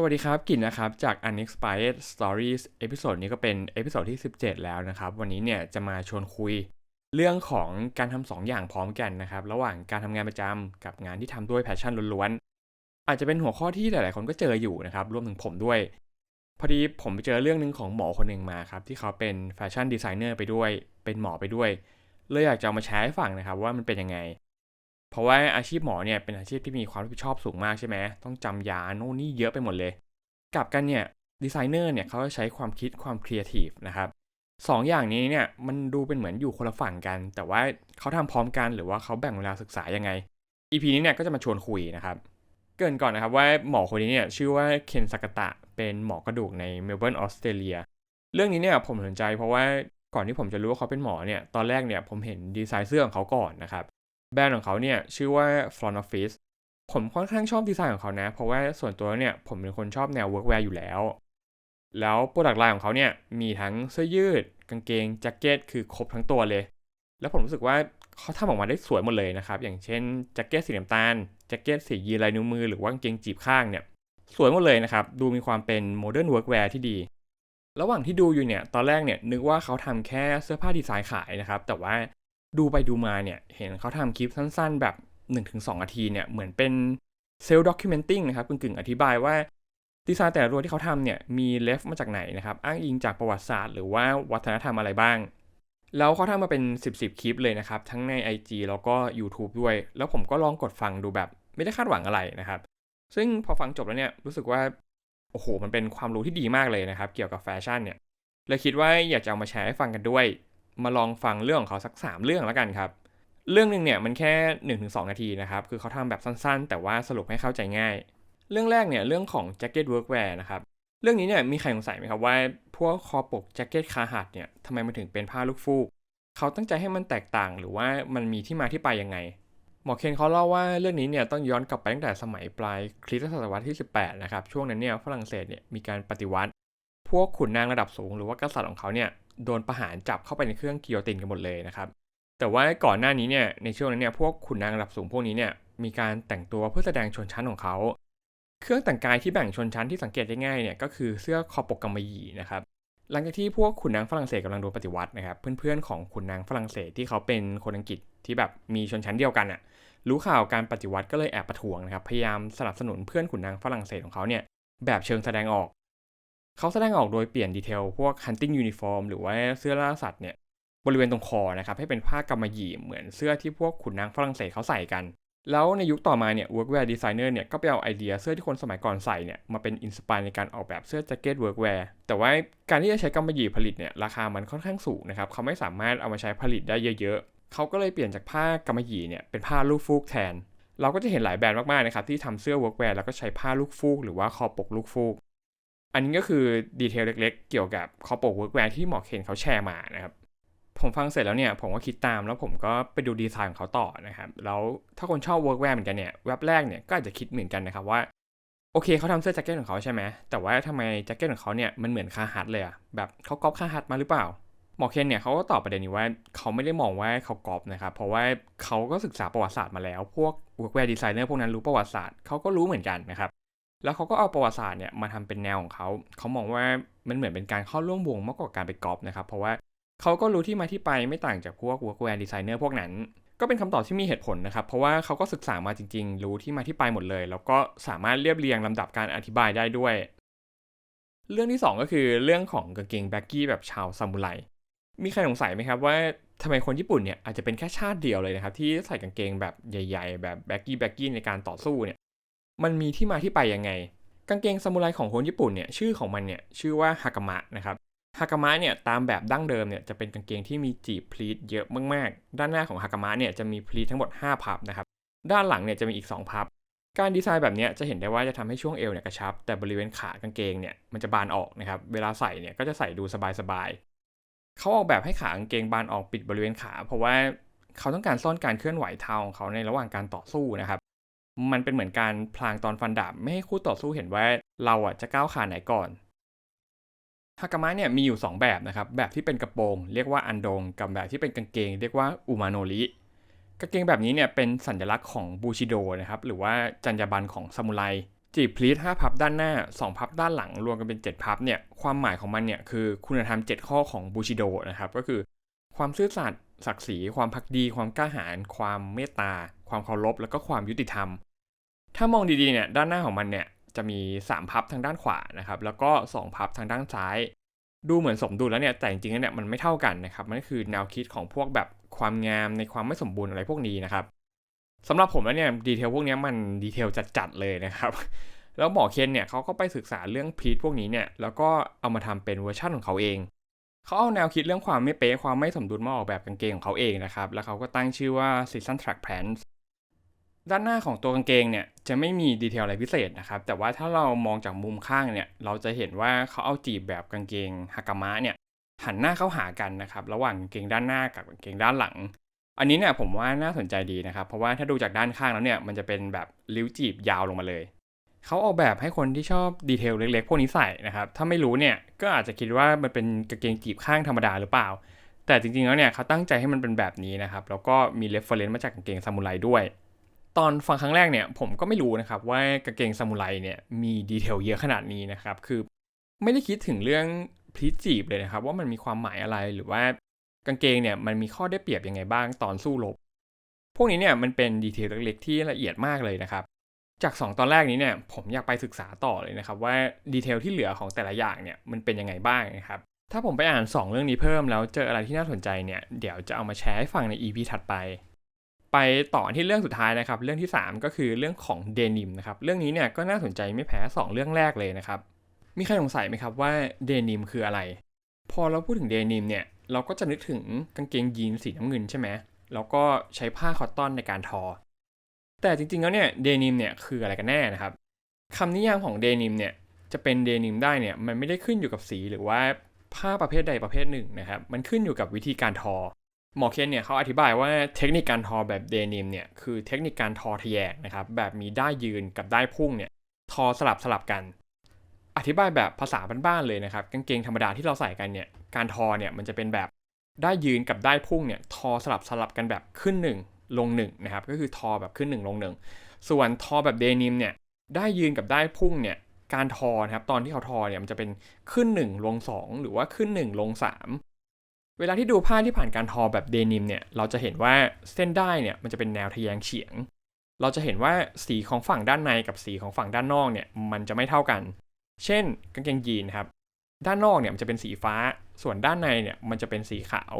สวัสดีครับ กินนะครับ จาก Unexpired Stories เอพิโซดนี้ก็เป็นเอพิโซดที่ 17 แล้วนะครับ วันนี้เนี่ยจะมาชวนคุย เรื่องของการทำสองอย่างพร้อมกันนะครับ ระหว่างการทำงานประจำกับงานที่ทำด้วยแพชชั่นล้วนๆ อาจจะเป็นหัวข้อที่หลายๆ คนก็เจออยู่นะครับ รวมถึงผมด้วย พอดีผมไปเจอเรื่องหนึ่งของหมอคนหนึ่งมาครับ ที่เขาเป็นแฟชั่นดีไซเนอร์ไปด้วย เป็นหมอไปด้วย เลยอยากจะมาแชร์ให้ฟังนะครับว่ามันเป็นยังไง เพราะว่าอาชีพหมอเนี่ยเป็นอาชีพที่มีความรับผิดชอบสูงมากใช่ไหมต้องจำยาโน่นนี่เยอะไปหมดเลย กลับกันเนี่ยดีไซเนอร์เนี่ยเขาจะใช้ความคิดความครีเอทีฟนะครับสองอย่างนี้เนี่ยมันดูเป็นเหมือนอยู่คนละฝั่งกัน แต่ว่าเขาทำพร้อมกันหรือว่าเขาแบ่งเวลาศึกษายังไง EP นี้เนี่ยก็จะมาชวนคุยนะครับ เกรินก่อนนะครับว่าหมอคนนี้เนี่ยชื่อว่าเคนสากตะเป็นหมอกระดูกในเมลเบิร์นออสเตรเลียเรื่องนี้เนี่ยผมสนใจเพราะว่าก่อนที่ผมจะรู้ว่าเขาเป็นหมอเนี่ยตอนแรกเนี่ยผมเห็นดีไซน์เสื้อของเขาก่อนนะครับ แบรนด์ของเขาเนี่ยชื่อว่า Front Office ผมค่อนข้างชอบดีไซน์ของเขานะ เพราะว่าส่วนตัวเนี่ยผมเป็นคนชอบแนว workwear อยู่แล้ว แล้วโปรดักต์ไลน์ของเขาเนี่ยมีทั้งเสื้อยืด กางเกงแจ็คเก็ตคือครบทั้งตัวเลย แล้วผมรู้สึกว่าเขาทำออกมาได้สวยหมดเลยนะครับ อย่างเช่นแจ็คเก็ตสีน้ำตาลแจ็คเก็ตสียีลายนิ้วมือหรือว่ากางเกงจีบข้างเนี่ยสวยหมดเลยนะครับ ดูมีความเป็นโมเดิร์นเวิร์กแวร์ที่ดี ระหว่างที่ดูอยู่เนี่ย ตอนแรกเนี่ยนึกว่าเขาทำแค่เสื้อผ้าดีไซน์ขายนะครับ แต่ว่า ดูไปดูมาเนี่ย เห็นเขาทำคลิปสั้นๆ แบบ 1-2นาทีเนี่ย เหมือนเป็นเซลล์ด็อกิเมนติ้งนะครับกึ่งๆ อธิบายว่าดีไซน์แต่ละตัวที่เขาทำเนี่ยมีเลฟมาจากไหนนะครับ อ้างอิงจากประวัติศาสตร์ หรือว่าวัฒนธรรมอะไรบ้าง แล้วเขาทำมาเป็น 10บสคลิปเลยนะครับ ทั้งใน IG แล้วก็ YouTube ด้วย แล้วผมก็ลองกดฟังดูแบบ ไม่ได้คาดหวังอะไรนะครับ ซึ่งพอฟังจบแล้วเนี่ยรู้สึกว่า โอ้โห มันเป็นความรู้ที่ดีมากเลยนะครับ เกี่ยวกับแฟชั่นเนี่ยเลยคิดว่าอยากจะเอามาแชร์ให้ฟังกันด้วย มาลองฟังเรื่องของเขาสัก 3 เรื่องแล้วกันครับ เรื่องหนึ่งเนี่ยมันแค่ 1-2 นาทีนะครับ คือเขาทำแบบสั้นๆ แต่ว่าสรุปให้เข้าใจง่าย เรื่องแรกเนี่ยเรื่องของแจ็คเก็ตเวิร์กแวร์นะครับ เรื่องนี้เนี่ยมีใครสงสัยไหมครับว่า พวกคอปกแจ็คเก็ตคาหัดเนี่ยทำไมมันถึงเป็นผ้าลูกฟูก เขาตั้งใจให้มันแตกต่างหรือว่ามันมีที่มาที่ไปยังไงหมอเคนเขาเล่าว่าเรื่องนี้เนี่ยต้องย้อนกลับไปตั้งแต่สมัยปลายคริสตศตวรรษที่ 18 นะครับ ช่วงนั้นเนี่ยฝรั่งเศสเนี่ยมีการปฏิวัติ พวกขุนนางระดับสูงหรือว่ากษัตริย์ของเขาเนี่ย โดนประหารจับเข้าไปในเครื่องกิโยตินกันหมดเลยนะครับ แต่ว่าก่อนหน้านี้เนี่ยในช่วงนั้นเนี่ยพวกขุนนางระดับสูงพวกนี้เนี่ยมีการแต่งตัวเพื่อแสดงชนชั้นของเขา เครื่องแต่งกายที่แบ่งชนชั้นที่สังเกตได้ง่ายเนี่ยก็คือเสื้อคอปกกำมะหยี่นะครับหลังจากที่พวกขุนนางฝรั่งเศสกำลังโดนปฏิวัตินะครับเพื่อนๆของขุนนางฝรั่งเศสที่เขาเป็นคนอังกฤษที่แบบมีชนชั้นเดียวกันอะรู้ข่าวการปฏิวัติก็เลยแอบประท้วงนะครับพยายามสนับสนุนเพื่อนขุนนางฝรั่งเศสของเขาเนี่ยแบบเชิงแสดงออก เขาแสดงออกโดยเปลี่ยนดีเทลพวก hunting uniform หรือว่าเสื้อล่าสัตว์เนี่ยบริเวณตรงคอนะครับให้เป็นผ้ากำมะหยี่เหมือนเสื้อที่พวกขุนนางฝรั่งเศสเขาใส่กัน แล้วในยุคต่อมาเนี่ย workwear designer เนี่ยก็ไปเอาไอเดียเสื้อที่คนสมัยก่อนใส่เนี่ยมาเป็นอินสปายในการออกแบบเสื้อแจ็คเก็ต workwear แต่ว่าการที่จะใช้กำมะหยี่ผลิตเนี่ยราคามันค่อนข้างสูงนะครับเขาไม่สามารถเอามาใช้ผลิตได้เยอะๆเขาก็เลยเปลี่ยนจากผ้ากำมะหยี่เนี่ยเป็นผ้าลูกฟูกแทน เราก็จะเห็นหลายแบรนด์มากๆนะครับที่ทำเสื้อ workwear แล้วก็ใช้ผ้าลูกฟูกหรือว่าคอปกลูกฟูก อันนี้ก็คือดีเทลเล็กๆ เกี่ยวกับคอปก workwear ที่หมอเคนเขาแชร์มานะครับ ผมฟังเสร็จแล้วเนี่ย ผมก็คิดตามแล้วผมก็ไปดูดีไซน์ของเขาต่อนะครับ แล้วถ้าคนชอบ workwear เหมือนกันเนี่ยแว็บแรกเนี่ยก็อาจจะคิดเหมือนกันนะครับว่า โอเคเขาทำเสื้อแจ็คเก็ตของเขาใช่ไหมแต่ว่าทำไมแจ็คเก็ตของเขาเนี่ยมันเหมือนคาฮัตเลยอะแบบเขาก๊อปคาฮัตมาหรือเปล่าหมอเคนเนี่ยเขาก็ตอบประเด็นนี้ว่าเขาไม่ได้มองว่าเขาก๊อปนะครับ เพราะว่าเขาก็ศึกษาประวัติศาสตร์มาแล้ว พวก workwear designer พวกนั้นรู้ประวัติศาสตร์เขาก็รู้เหมือนกันนะครับ แล้วเขาก็เอาประวัติศาสตร์เนี่ยมาทำเป็นแนวของเขา เขามองว่ามันเหมือนเป็นการเข้าร่วมวงมากกว่าการไปก๊อปนะครับ เพราะว่าเขาก็รู้ที่มาที่ไปไม่ต่างจากพวก workwear designer พวกนั้น ก็เป็นคำตอบที่มีเหตุผลนะครับ เพราะว่าเขาก็ศึกษามาจริง ๆ รู้ที่มาที่ไปหมดเลย แล้วก็สามารถเรียบเรียงลำดับการอธิบายได้ด้วย เรื่องที่ 2 ก็คือเรื่องของกางเกงแบ็กกี้แบบชาวซามูไร มีใครสงสัยไหมครับว่าทำไมคนญี่ปุ่นเนี่ยอาจจะเป็นแค่ชาติเดียวเลยนะครับที่ใส่กางเกงแบบใหญ่ ๆ แบบแบ็กกี้แบ็กกี้ในการต่อสู้เนี่ย มันมีที่มาที่ไปยังไง กางเกงซามูไรของคนญี่ปุ่นเนี่ยชื่อของมันเนี่ยชื่อว่าฮากามะนะครับฮากามะเนี่ยตามแบบดั้งเดิมเนี่ยจะเป็นกางเกงที่มีจีบพลีทเยอะมากๆ ด้านหน้าของฮากามะเนี่ยจะมีพลีททั้งหมด 5 พับนะครับ ด้านหลังเนี่ยจะมีอีก 2 พับ การดีไซน์แบบนี้จะเห็นได้ว่าจะทำให้ช่วงเอวเนี่ยกระชับ แต่บริเวณขากางเกงเนี่ยมันจะบานออกนะครับ เวลาใส่เนี่ยก็จะใส่ดูสบายๆเขาออกแบบให้ขากางเกงบานออกปิดบริเวณขา เพราะว่าเขาต้องการซ่อนการเคลื่อนไหวเท้าของเขาในระหว่างการต่อสู้นะครับ มันเป็นเหมือนการพลางตอนฟันดาบไม่ให้คู่ต่อสู้เห็นว่าเราอะจะก้าวขาไหนก่อนฮากามะเนี่ยมีอยู่ 2 แบบนะครับ แบบที่เป็นกระโปรง เรียกว่าอันดง กับแบบที่เป็นกางเกง เรียกว่าอุมาโนริกางเกงแบบนี้เนี่ยเป็นสัญลักษณ์ของบูชิโดนะครับหรือว่าจรรยาบรรณของซามูไรจีบพลีท5พับด้านหน้า 2 พับด้านหลังรวมกันเป็น 7 พับเนี่ยความหมายของมันเนี่ยคือคุณธรรม 7 ข้อของบูชิโดนะครับก็คือความซื่อสัตย์ศักดิ์ศรีความพักดี ความกล้าหาญความเมตตา ความเคารพ แล้วก็ความยุติธรรม ถ้ามองดีๆเนี่ยด้านหน้าของมันเนี่ยจะมี 3 พับทางด้านขวานะครับแล้วก็ 2 พับทางด้านซ้าย ดูเหมือนสมดุลแล้วเนี่ยแต่จริงๆแล้วเนี่ยมันไม่เท่ากันนะครับมันคือแนวคิดของพวกแบบความงามในความไม่สมบูรณ์อะไรพวกนี้นะครับสำหรับผมแล้วเนี่ยดีเทลพวกนี้มันดีเทลจัดๆเลยนะครับแล้วหมอเคนเนี่ยเขาก็ไปศึกษาเรื่องพีทพวกนี้เนี่ยแล้วก็เอามาทำเป็นเวอร์ชั่นของเขาเองเขาเอาแนวคิดเรื่องความไม่เป๊ะความไม่สมดุลมาออกแบบกางเกงของเขาเองนะครับแล้วเขาก็ตั้งชื่อว่า Season Track Pants ด้านหน้าของตัวกางเกงเนี่ยจะไม่มีดีเทลอะไรพิเศษนะครับ แต่ว่าถ้าเรามองจากมุมข้างเนี่ยเราจะเห็นว่าเขาเอาจีบแบบกางเกงฮากามะเนี่ยหันหน้าเข้าหากันนะครับระหว่างกางเกงด้านหน้ากับกางเกงด้านหลัง อันนี้เนี่ยผมว่าน่าสนใจดีนะครับ เพราะว่าถ้าดูจากด้านข้างแล้วเนี่ยมันจะเป็นแบบริ้วจีบยาวลงมาเลยเขาออกแบบให้คนที่ชอบดีเทลเล็กๆ พวกนี้ใส่นะครับถ้าไม่รู้เนี่ยก็อาจจะคิดว่ามันเป็นกางเกงจีบข้างธรรมดาหรือเปล่า แต่จริงๆแล้วเนี่ยเขาตั้งใจให้มันเป็นแบบนี้นะครับแล้วก็มีเรฟเฟอรนซ์มาจากกางเกงซามูไรด้วย ตอนฟังครั้งแรกเนี่ยผมก็ไม่รู้นะครับว่ากางเกงซามูไรเนี่ยมีดีเทลเยอะขนาดนี้นะครับ คือไม่ได้คิดถึงเรื่องพลีจีบเลยนะครับ ว่ามันมีความหมายอะไรหรือว่ากางเกงเนี่ยมันมีข้อได้เปรียบยังไงบ้างตอนสู้รบพวกนี้เนี่ยมันเป็นดีเทลเล็กๆที่ละเอียดมากเลยนะครับ จาก 2 ตอนแรกนี้เนี่ยผมอยากไปศึกษาต่อเลยนะครับ ว่าดีเทลที่เหลือของแต่ละอย่างเนี่ยมันเป็นยังไงบ้างนะครับถ้าผมไปอ่าน 2 เรื่องนี้เพิ่มแล้วเจออะไรที่น่าสนใจเนี่ยเดี๋ยวจะเอามาแชร์ให้ฟังใน EP ถัดไป ไปต่อที่เรื่องสุดท้ายนะครับ เรื่องที่ 3 ก็คือเรื่องของเดนิมนะครับ เรื่องนี้เนี่ยก็น่าสนใจไม่แพ้ 2 เรื่องแรกเลยนะครับ มีใครสงสัยไหมครับว่าเดนิมคืออะไร พอเราพูดถึงเดนิมเนี่ยเราก็จะนึกถึงกางเกงยีนสีน้ำเงินใช่ไหมแล้วก็ใช้ผ้าคอตตอนในการทอ แต่จริงๆแล้วเนี่ยเดนิมเนี่ยคืออะไรกันแน่นะครับคำนิยามของเดนิมเนี่ยจะเป็นเดนิมได้เนี่ยมันไม่ได้ขึ้นอยู่กับสีหรือว่าผ้าประเภทใดประเภทหนึ่งนะครับ มันขึ้นอยู่กับวิธีการทอ หมอเคนเนี่ยเขาอธิบายว่าเทคนิคการทอแบบเดนิมเนี่ยคือเทคนิคการทอทะแยงนะครับแบบมีได้ยืนกับได้พุ่งเนี่ยทอสลับสลับกัน อธิบายแบบภาษาบ้านๆเลยนะครับกางเกงธรรมดาที่เราใส่กันเนี่ยการทอเนี่ยมันจะเป็นแบบได้ยืนกับได้พุ่งเนี่ยทอสลับสลับกันแบบขึ้น 1 ลง1นะครับก็คือทอแบบขึ้น 1 ลง 1 ส่วนทอแบบเดนิมเนี่ยได้ยืนกับได้พุ่งเนี่ยการทอนะครับตอนที่เขาทอเนี่ยมันจะเป็นขึ้น 1 ลง 2 หรือว่าขึ้น 1 ลง 3 เวลาที่ดูผ้าที่ผ่านการทอแบบเดนิมเนี่ย เราจะเห็นว่าเส้นได้เนี่ยมันจะเป็นแนวทะแยงเฉียง เราจะเห็นว่าสีของฝั่งด้านในกับสีของฝั่งด้านนอกเนี่ยมันจะไม่เท่ากัน เช่นกางเกงยีนครับ ด้านนอกเนี่ยมันจะเป็นสีฟ้า ส่วนด้านในเนี่ยมันจะเป็นสีขาว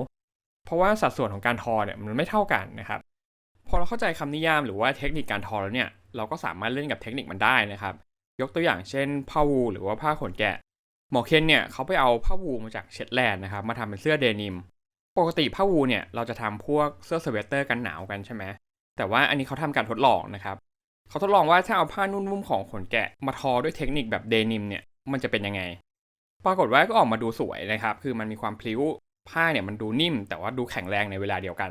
เพราะว่าสัดส่วนของการทอเนี่ยมันไม่เท่ากันนะครับ พอเราเข้าใจคำนิยามหรือว่าเทคนิคการทอแล้วเนี่ย เราก็สามารถเล่นกับเทคนิคมันได้นะครับ ยกตัวอย่างเช่นผ้าวูหรือว่าผ้าขนแกะ หมอเคนเนี่ยเขาไปเอาผ้าวูมาจากเชตแลนด์นะครับมาทำเป็นเสื้อเดนิม ปกติผ้าวูเนี่ยเราจะทำพวกเสื้อสเวตเตอร์กันหนาวกันใช่ไหมแต่ว่าอันนี้เขาทำการทดลองนะครับเขาทดลองว่าถ้าเอาผ้านุ่มๆของขนแกะมาทอด้วยเทคนิคแบบเดนิมเนี่ยมันจะเป็นยังไง ปรากฏว่าก็ออกมาดูสวยนะครับ คือมันมีความพลิ้วผ้าเนี่ยมันดูนิ่ม แต่ว่าดูแข็งแรงในเวลาเดียวกัน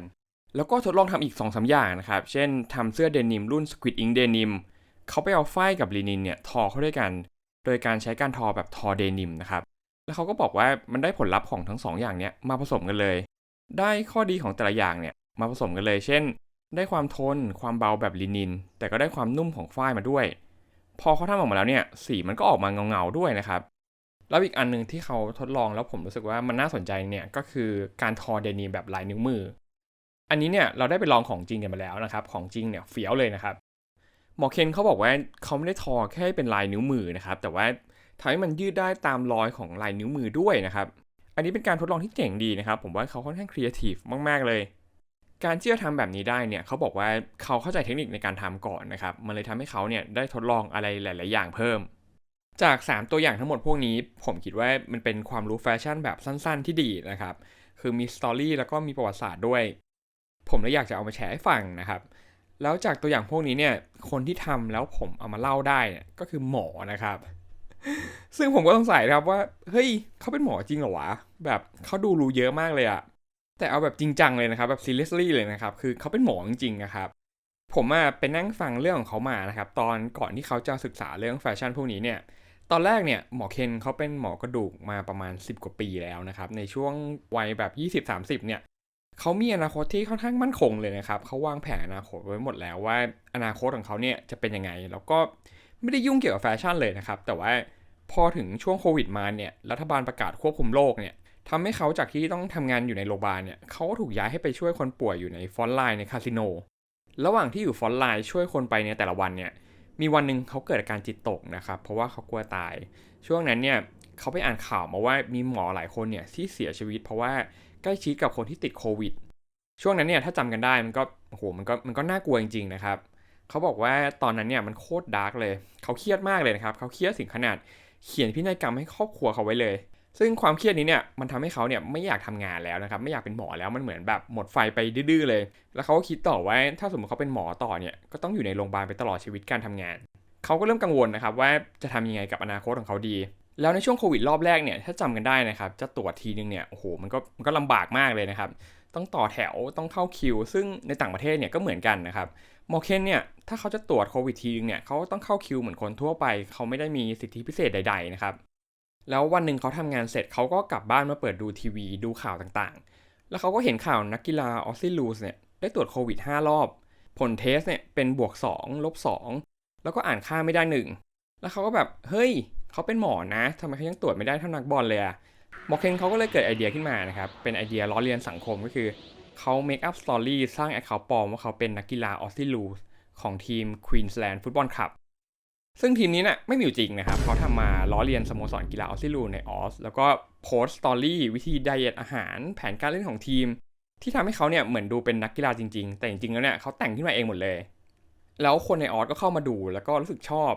แล้วก็ทดลองทำอีก2อสาอย่างนะครับ เช่นทำเสื้อเดนิมรุ่น Squid Ink Denim เขาไปเอาฝ้ายกับลินินเนี่ยทอเข้าด้วยกัน โดยการใช้การทอแบบทอเดนิมนะครับ แล้วเขาก็บอกว่ามันได้ผลลัพธ์ของทั้ง2ออย่างเนี้ยมาผสมกันเลย ได้ข้อดีของแต่ละอย่างเนี่ยมาผสมกันเลย เช่น ได้ความทน ความเบาแบบลินิน แต่ก็ได้ความนุ่มของฝ้ายมาด้วย พอเขาทำออกมาแล้วเนี่ยสีมันก็ออกมาเงาๆด้วยนะครับแล้วอีกอันหนึงที่เขาทดลองแล้วผมรู้สึกว่ามันน่าสนใจเนี่ยก็คือการทอเดนิมแบบลายนิ้วมือ อันนี้เนี่ยเราได้ไปลองของจริงกันมาแล้วนะครับ ของจริงเนี่ยเฟี้ยวเลยนะครับ หมอเคนเขาบอกว่าเขาไม่ได้ทอแค่เป็นลายนิ้วมือนะครับ แต่ว่าทำให้มันยืดได้ตามรอยของลายนิ้วมือด้วยนะครับ อันนี้เป็นการทดลองที่เจ๋งดีนะครับ ผมว่าเขาค่อนข้างครีเอทีฟมาก ๆ เลย การที่จะทำแบบนี้ได้เนี่ยเขาบอกว่าเขาเข้าใจเทคนิคในการทำก่อนนะครับ มันเลยทำให้เขาเนี่ยได้ทดลองอะไรหลาย ๆ อย่างเพิ่ม จาก 3 ตัวอย่างทั้งหมดพวกนี้ ผมคิดว่ามันเป็นความรู้แฟชั่นแบบสั้น ๆ ที่ดีนะครับ คือมีสตอรี่แล้วก็มีประวัติศาสตร์ด้วย ผมเลยอยากจะเอามาแชร์ให้ฟังนะครับ แล้วจากตัวอย่างพวกนี้เนี่ย คนที่ทำแล้วผมเอามาเล่าได้ก็คือหมอนะครับ ซึ่งผมก็สงใสัยครับว่า เฮ้ยเขาเป็นหมอจริงเหรอวะ แบบเขาดูรู้เยอะมากเลยอะแต่เอาแบบจริงจังเลยนะครับแบบ seriously เลยนะครับ คือเขาเป็นหมอจริงๆนะครับ ผมอะไปนั่งฟังเรื่องของเขามานะครับ ตอนก่อนที่เขาจะศึกษาเรื่องแฟชั่นพวกนี้เนี่ย ตอนแรกเนี่ยหมอเคนเขาเป็นหมอกระดูกมาประมาณ 10 กว่าปีแล้วนะครับ ในช่วงวัยแบบ 20-30 เนี่ย เขามีอนาคตที่ค่อนข้างมั่นคงเลยนะครับเขาวางแผนอนาคตไว้หมดแล้วว่าอนาคตของเขาเนี่ยจะเป็นยังไง แล้วก็ไม่ได้ยุ่งเกี่ยวกับแฟชั่นเลยนะครับ แต่ว่าพอถึงช่วงโควิดมาเนี่ยรัฐบาลประกาศควบคุมโรคเนี่ยทำให้เขาจากที่ต้องทำงานอยู่ในโรงพยาบาลเนี่ยเขาก็ถูกย้ายให้ไปช่วยคนป่วยอยู่ในฟอนไลน์ในคาสิโนระหว่างที่อยู่ฟอนไลน์ช่วยคนไปในแต่ละวันเนี่ยมีวันหนึ่งเขาเกิดอาการจิตตกนะครับเพราะว่าเขากลัวตาย ช่วงนั้นเนี่ยเขาไปอ่านข่าวมาว่ามีหมอหลายคนเนี่ยที่เสียชีวิต เพราะว่า ใกล้ชิดกับคนที่ติดโควิด ช่วงนั้นเนี่ยถ้าจำกันได้มันก็โอ้โหมันก็มันก็น่ากลัวจริง ๆ นะครับเขาบอกว่าตอนนั้นเนี่ยมันโคตรดาร์กเลย เขาเครียดมากเลยนะครับ เขาเครียดถึงขนาดเขียนพินัยกรรมให้ครอบครัวเขาไว้เลย ซึ่งความเครียดนี้เนี่ยมันทำให้เขาเนี่ยไม่อยากทำงานแล้วนะครับ ไม่อยากเป็นหมอแล้วมันเหมือนแบบหมดไฟไปดื้อเลย แล้วเขาก็คิดต่อว่าถ้าสมมติเขาเป็นหมอต่อเนี่ยก็ต้องอยู่ในโรงพยาบาลไปตลอดชีวิตการทำงาน เขาก็เริ่มกังวลนะครับว่าจะทำยังไงกับอนาคตของเขาดี แล้วในช่วงโควิดรอบแรกเนี่ยถ้าจำกันได้นะครับจะตรวจทีนึงเนี่ยโอ้โหมันก็มันก็ลำบากมากเลยนะครับ ต้องต่อแถวต้องเข้าคิว ซึ่งในต่างประเทศเนี่ยก็เหมือนกันนะครับหมอเคนเนี่ยถ้าเขาจะตรวจโควิดทีนึงเนี่ยเขาต้องเข้าคิวเหมือนคนทั่วไป เขาไม่ได้มีสิทธิพิเศษใด ๆนะครับ แล้ววันหนึ่งเขาทำงานเสร็จเขาก็กลับบ้านมาเปิดดูทีวีดูข่าวต่างๆ แล้วเขาก็เห็นข่าวนักกีฬาออสซิลูสเนี่ยได้ตรวจโควิด5รอบ ผลเทสเนี่ยเป็นบวก2ลบ2แล้วก็อ่านค่าไม่ได้หนึ่งแล้วเขาก็แบบเฮ้ย เขาเป็นหมอนะทำไมเขายังตรวจไม่ได้เท่านักบอลเลยอะหมอเคนเขาก็เลยเกิดไอเดียขึ้นมานะครับ เป็นไอเดียล้อเลียนสังคมก็คือเขา make up story สร้างแอคเคาท์ปลอมว่าเขาเป็นนักกีฬาออสซิลูสของทีม Queensland Football Club ซึ่งทีมนี้นะ่ะไม่มีอยู่จริงนะครับเขาทำมาล้อเลียนสโมสรกีฬาออสซิลูในออส แล้วก็โพสต์สตอรี่วิธีไดเอทอาหารแผนการเล่นของทีม ที่ทำให้เขาเนี่ยเหมือนดูเป็นนักกีฬาจริง ๆ แต่จริงๆแล้วเนี่ยเขาแต่งขึ้นมาเองหมดเลย แล้วคนในออสก็เข้ามาดูแล้วก็รู้สึกชอบ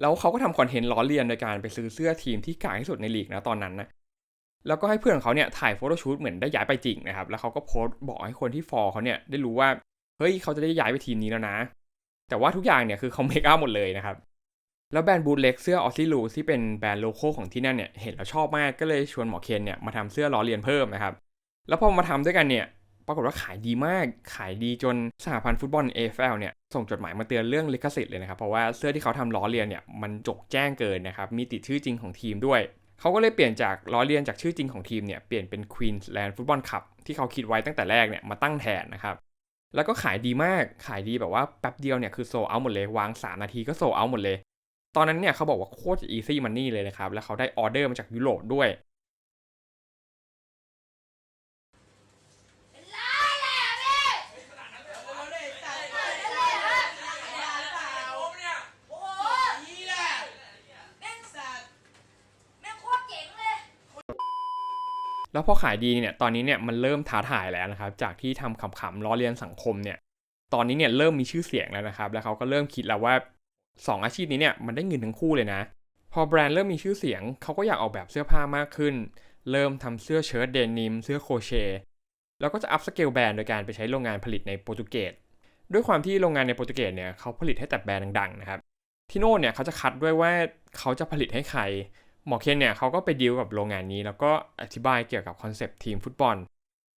แล้วเขาก็ทำคอนเทนต์ล้อเลียนโดยการไปซื้อเสื้อทีมที่กากที่สุดในลีกนะตอนนั้นนะแล้วก็ให้เพื่อนของเขาเนี่ยถ่ายโฟโต้ชูตเหมือนได้ย้ายไปจริงนะครับ แล้วเขาก็โพสต์บอกให้คนที่ฟอลเขาเนี่ยได้รู้ว่า เฮ้ยเขาจะได้ย้ายไปทีมนี้แล้วนะ แต่ว่าทุกอย่างเนี่ยคือเขาเมคอัพหมดเลยนะครับ แล้วแบรนด์บูทเล็กเสื้อออสซิลูที่เป็นแบรนด์โลโก้ของที่นั่นเนี่ยเห็นแล้วชอบมากก็เลยชวนหมอเคนเนี่ยมาทำเสื้อล้อเลียนเพิ่มนะครับ แล้วพอมาทำด้วยกันเนี่ย ปรากฏว่าขายดีมากขายดีจนสหพันธ์ฟุตบอล AFL เนี่ยส่งจดหมายมาเตือนเรื่องลิขสิทธิ์เลยนะครับ เพราะว่าเสื้อที่เขาทำล้อเลียนเนี่ยมันจกแจ้งเกินนะครับมีติดชื่อจริงของทีมด้วยเขาก็เลยเปลี่ยนจากล้อเลียนจากชื่อจริงของทีมเนี่ยเปลี่ยนเป็น Queensland Football Club ที่เขาคิดไว้ตั้งแต่แรกเนี่ยมาตั้งแทนนะครับแล้วก็ขายดีมากขายดีแบบว่าแป๊บเดียวเนี่ยคือโซเอาหมดเลยวาง 3 นาทีก็โซเอาหมดเลย ตอนนั้นเนี่ยเขาบอกว่าโคตร easy money เลยนะครับ แล้วเขาได้ออเดอร์มาจากยุโรปด้วย โอ้โหแม่งสัตว์แม่งโคตรเจ๋งเลย แล้วพอขายดีเนี่ยตอนนี้เนี่ยมันเริ่มท้าทายแล้วนะครับจากที่ทำขำๆล้อเลียนสังคมเนี่ยตอนนี้เนี่ยเริ่มมีชื่อเสียงแล้วนะครับ แล้วเขาก็เริ่มคิดแล้วว่า 2 อาชีพนี้เนี่ยมันได้เงินทั้งคู่เลยนะ พอแบรนด์เริ่มมีชื่อเสียงเขาก็อยากออกแบบเสื้อผ้ามากขึ้น เริ่มทำเสื้อเชิ้ตเดนิมเสื้อโคเชแล้วก็จะอัพสเกลแบรนด์โดยการไปใช้โรงงานผลิตในโปรตุเกสด้วยความที่โรงงานในโปรตุเกสเนี่ยเขาผลิตให้แต่แบรนด์ดังๆนะครับที่โน่นเนี่ยเขาจะคัดด้วยว่าเขาจะผลิตให้ใคร หมอเคนเนี่ยเขาก็ไปดีลกับโรงงานนี้แล้วก็อธิบายเกี่ยวกับคอนเซปต์ทีมฟุตบอล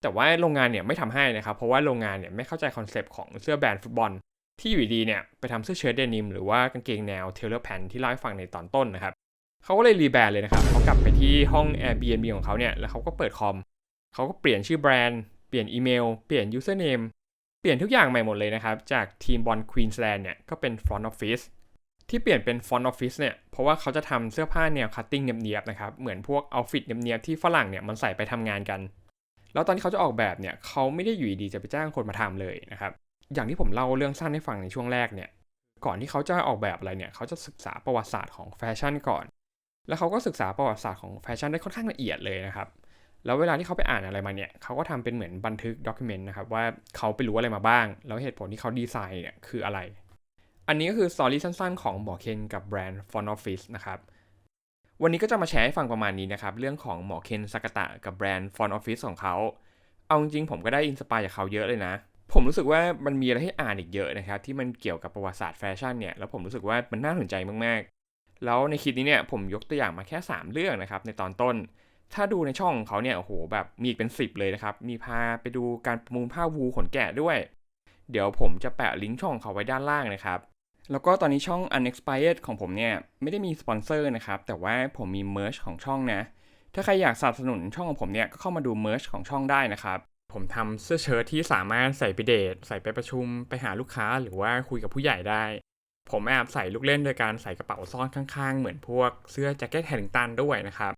แต่ว่าโรงงานเนี่ยไม่ทำให้นะครับเพราะว่าโรงงานเนี่ยไม่เข้าใจคอนเซปต์ของเสื้อแบรนด์ฟุตบอล ที่อยู่ดีเนี่ยไปทำเสื้อเชิ้ตเดนิมหรือว่ากางเกงแนวเทเลอร์แพนที่เล่าให้ฟังในตอนต้นนะครับเขาก็เลยรีแบรนด์เลยนะครับเขากลับไปที่ห้อง Airbnb ของเขาเนี่ยแล้วเขาก็เปิดคอมเขาก็เปลี่ยนชื่อแบรนด์เปลี่ยนอีเมลเปลี่ยน username เปลี่ยนทุกอย่างใหม่หมดเลยนะครับจากทีมบอลควีนส์แลนด์เนี่ยก็เป็น front office ที่เปลี่ยนเป็น front office เนี่ย เพราะว่าเขาจะทำเสื้อผ้าแนวคัตติ้งเนียบๆนะครับ เหมือนพวกเอาฟิตเนียบๆที่ฝรั่งเนี่ยมันใส่ไปทำงานกัน แล้วตอนที่เขาจะออกแบบเนี่ยเขาไม่ได้อยู่ดีๆจะไปจ้างคนมาทำเลยนะครับ อย่างที่ผมเล่าเรื่องสั้นให้ฟังในช่วงแรกเนี่ย ก่อนที่เขาจะออกแบบอะไรเนี่ยเขาจะศึกษาประวัติศาสตร์ของแฟชั่นก่อน แล้วเขาก็ศึกษาประวัติศาสตร์ของแฟชั่นได้ค่อนข้างละเอียดเลยนะครับ แล้วเวลาที่เขาไปอ่านอะไรมาเนี่ยเขาก็ทำเป็นเหมือนบันทึกด็อกิเมนต์นะครับว่าเขาไปรู้อะไรมาบ้าง แล้วเหตุผลที่เขาดีไซน์เนี่ยคืออะไร อันนี้ก็คือสตอรี่สั้นๆ ของหมอเคนกับแบรนด์ Font Office นะครับ วันนี้ก็จะมาแชร์ให้ฟังประมาณนี้นะครับ เรื่องของหมอเคนสากตะกับแบรนด์ Font Office ของเขา เอาจริงผมก็ได้อินสปายจากเขาเยอะเลยนะ ผมรู้สึกว่ามันมีอะไรให้อ่านอีกเยอะนะครับ ที่มันเกี่ยวกับประวัติศาสตร์แฟชั่นเนี่ย แล้วผมรู้สึกว่ามันน่าสนใจมากๆ แล้วในคลิปนี้เนี่ยผมยกตัวอย่างมาแค่ 3 เรื่องนะครับในตอนต้น ถ้าดูในช่องของเขาเนี่ยโอ้โหแบบมีอีกเป็น 10 เลยนะครับ มีพาไปดูการประมูลผ้าวูขนแกะด้วย เดี๋ยวผมจะแปะลิงก์ช่องเขาไว้ด้านล่างนะครับ แล้วก็ตอนนี้ช่อง Unexpired ของผมเนี่ย ไม่ได้มีสปอนเซอร์นะครับ แต่ว่าผมมีเมอร์ชของช่องนะ ถ้าใครอยากสนับสนุนช่องของผมเนี่ย ก็เข้ามาดูเมอร์ชของช่องได้นะครับ ผมทำเสื้อเชิ้ตที่สามารถใส่ไปเดท ใส่ไปประชุมไปหาลูกค้าหรือว่าคุยกับผู้ใหญ่ได้ ผมแอบใส่ลูกเล่นโดยการใส่กระเป๋าซ่อนข้างๆ เหมือนพวกเสื้อแจ็คเก็ตแฮร์งตันด้วยนะครับ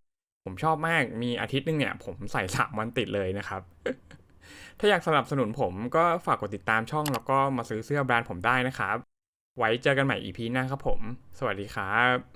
ผมชอบมากมีอาทิตย์นึงเนี่ย ผมใส่สามวันติดเลยนะครับถ้าอยากสนับสนุนผมก็ฝากกดติดตามช่องแล้วก็มาซื้อเสื้อแบรนด์ผมได้นะครับ ไว้เจอกันใหม่ EP หน้าครับผม สวัสดีครับ